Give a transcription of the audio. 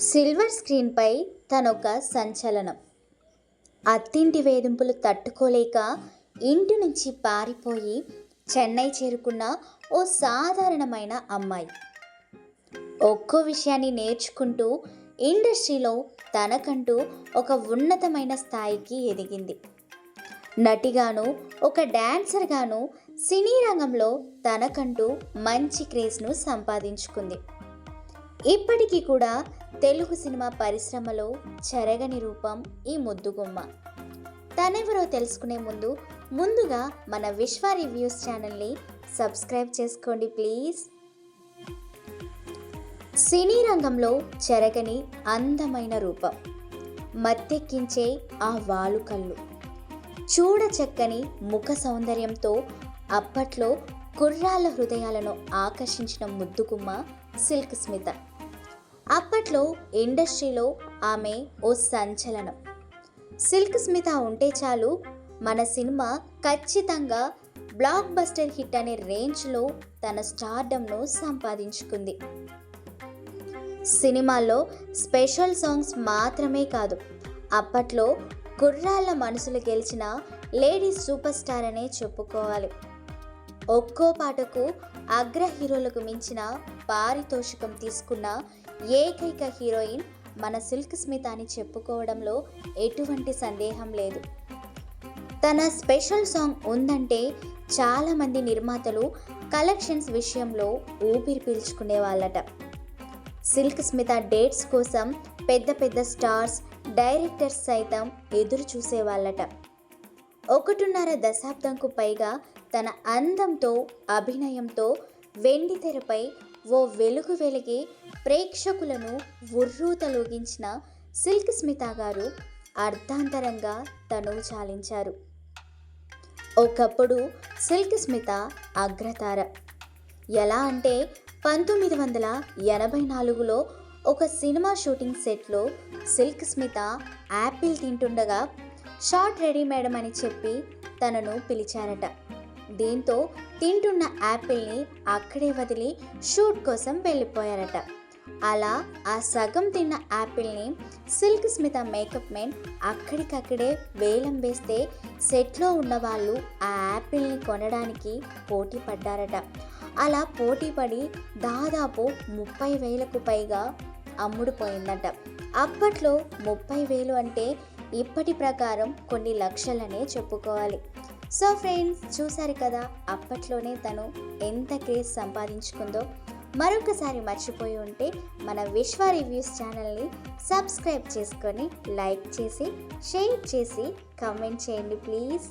Silver స్క్రీన్పై తనొక సంచలనం. అత్తింటి వేధింపులు తట్టుకోలేక ఇంటి నుంచి పారిపోయి చెన్నై చేరుకున్న ఓ సాధారణమైన అమ్మాయి. ఒక్కో విషయాన్ని నేర్చుకుంటూ ఇండస్ట్రీలో తనకంటూ ఒక ఉన్నతమైన స్థాయికి ఎదిగింది. నటిగాను ఒక డాన్సర్గాను సినీ రంగంలో తనకంటూ మంచి క్రేజ్ను సంపాదించుకుంది. ఇప్పటికీ కూడా తెలుగు సినిమా పరిశ్రమలో చెరగని రూపం ఈ ముద్దుగుమ్మ. తనెవరో తెలుసుకునే ముందు ముందుగా మన విశ్వ రివ్యూస్ ఛానల్ని సబ్స్క్రైబ్ చేసుకోండి ప్లీజ్. సినీ రంగంలో చెరగని అందమైన రూపం. మత్తెక్కించే ఆ వాలుకళ్ళు చూడచక్కని ముఖ సౌందర్యంతో అప్పట్లో కుర్రాళ్ళ హృదయాలను ఆకర్షించిన ముద్దుగుమ్మ సిల్క్ స్మిత. అప్పట్లో ఇండస్ట్రీలో ఆమె ఓ సంచలనం. సిల్క్ స్మిత ఉంటే చాలు మన సినిమా ఖచ్చితంగా బ్లాక్ బస్టర్ హిట్ అనే రేంజ్లో తన స్టార్డమ్ను సంపాదించుకుంది. సినిమాల్లో స్పెషల్ సాంగ్స్ మాత్రమే కాదు అప్పట్లో కుర్రాళ్ళ మనసులు గెలిచిన లేడీ సూపర్ స్టార్ అనే చెప్పుకోవాలి. ఒక్కో పాటకు అగ్ర హీరోలకు మించిన పారితోషికం తీసుకున్న ఏకైక హీరోయిన్ మన సిల్క్ స్మిత అని చెప్పుకోవడంలో ఎటువంటి సందేహం లేదు. తన స్పెషల్ సాంగ్ ఉందంటే చాలామంది నిర్మాతలు కలెక్షన్స్ విషయంలో ఊపిరి పీల్చుకునే వాళ్ళట. సిల్క్ స్మిత డేట్స్ కోసం పెద్ద పెద్ద స్టార్స్ డైరెక్టర్స్ సైతం ఎదురు చూసేవాళ్ళట ఒకటిన్నర దశాబ్దంకు పైగా తన అందంతో అభినయంతో వెండి తెరపై ఓ వెలుగు వెలిగి ప్రేక్షకులను ఉర్రూ తొలగించిన సిల్క్ స్మిత గారు అర్ధాంతరంగా తనువు చాలించారు. ఒకప్పుడు సిల్క్ స్మిత అగ్రతార. ఎలా అంటే పంతొమ్మిది వందల ఎనభై నాలుగులో ఒక సినిమా షూటింగ్ సెట్లో సిల్క్ స్మిత యాపిల్ తింటుండగా షార్ట్ రెడీ మేడం అని చెప్పి తనను పిలిచారట. దీంతో తింటున్న యాపిల్ని అక్కడే వదిలి షూట్ కోసం వెళ్ళిపోయారట. అలా ఆ సగం తిన్న యాపిల్ని సిల్క్ స్మిత మేకప్ మెన్ అక్కడికక్కడే వేలం వేస్తే సెట్లో ఉన్న వాళ్ళు ఆ యాపిల్ని కొనడానికి పోటీ పడ్డారట. అలా పోటీ పడి దాదాపు ముప్పై వేలకు పైగా అమ్ముడుపోయిందట. అప్పట్లో ముప్పై వేలు అంటే ఇప్పటి ప్రకారం కొన్ని లక్షలనే చెప్పుకోవాలి. సో ఫ్రెండ్స్ చూసారు కదా అప్పట్లోనే తను ఎంత క్రేజ్ సంపాదించుకుందో. మరొకసారి మర్చిపోయి ఉంటే మన విశ్వ రివ్యూస్ ఛానల్ని సబ్స్క్రైబ్ చేసుకొని లైక్ చేసి షేర్ చేసి కమెంట్ చేయండి ప్లీజ్.